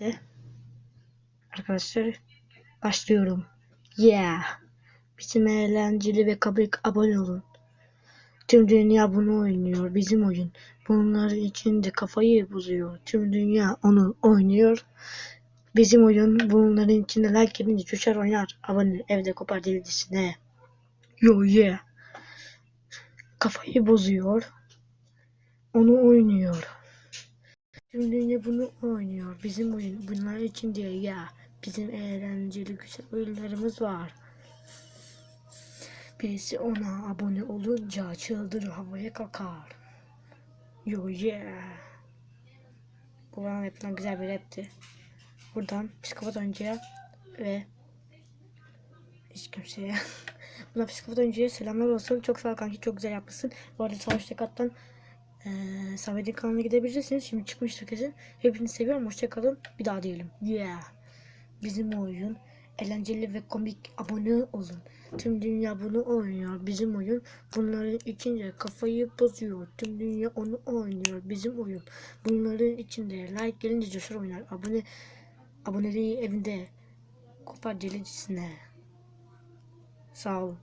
İşte arkadaşlar başlıyorum. Yeah. Bizim eğlenceli ve kabuk abone olun. Tüm dünya bunu oynuyor. Bizim oyun. Bunların içinde kafayı bozuyor. Tüm dünya onu oynuyor. Bizim oyun bunların içinde like gelince coşar oynar. Abone evde kopar dizisine. Yo yeah. Kafayı bozuyor. Onu oynuyor. Tüm dünya bunu oynuyor. Bizim oyun. Bunlar için diye ya. Bizim eğlenceli güzel oyunlarımız var. Birisi ona abone olunca çıldırır havaya kalkar. Yo yeah. Bu bana yapılan güzel bir rapti. Buradan psikopat oyuncuya ve hiç kimseye. Buna psikopat oyuncuya selamlar olsun. Çok sağ ol kanki. Çok güzel yapmışsın. Bu arada Savaş Tekat'tan eee Samet'in kanalına gidebilirsiniz. Şimdi çıkmıştır kesin. Hepinizi seviyorum. Hoşçakalın. Bir daha diyelim. Yeah. Bizim oyun eğlenceli ve komik abone olun. Tüm dünya bunu oynuyor. Bizim oyun bunların içinde kafayı bozuyor. Tüm dünya onu oynuyor. Bizim oyun bunların içinde like gelince coşar oynar. Abone aboneliği evinde kopar delicisine. Sağ olun.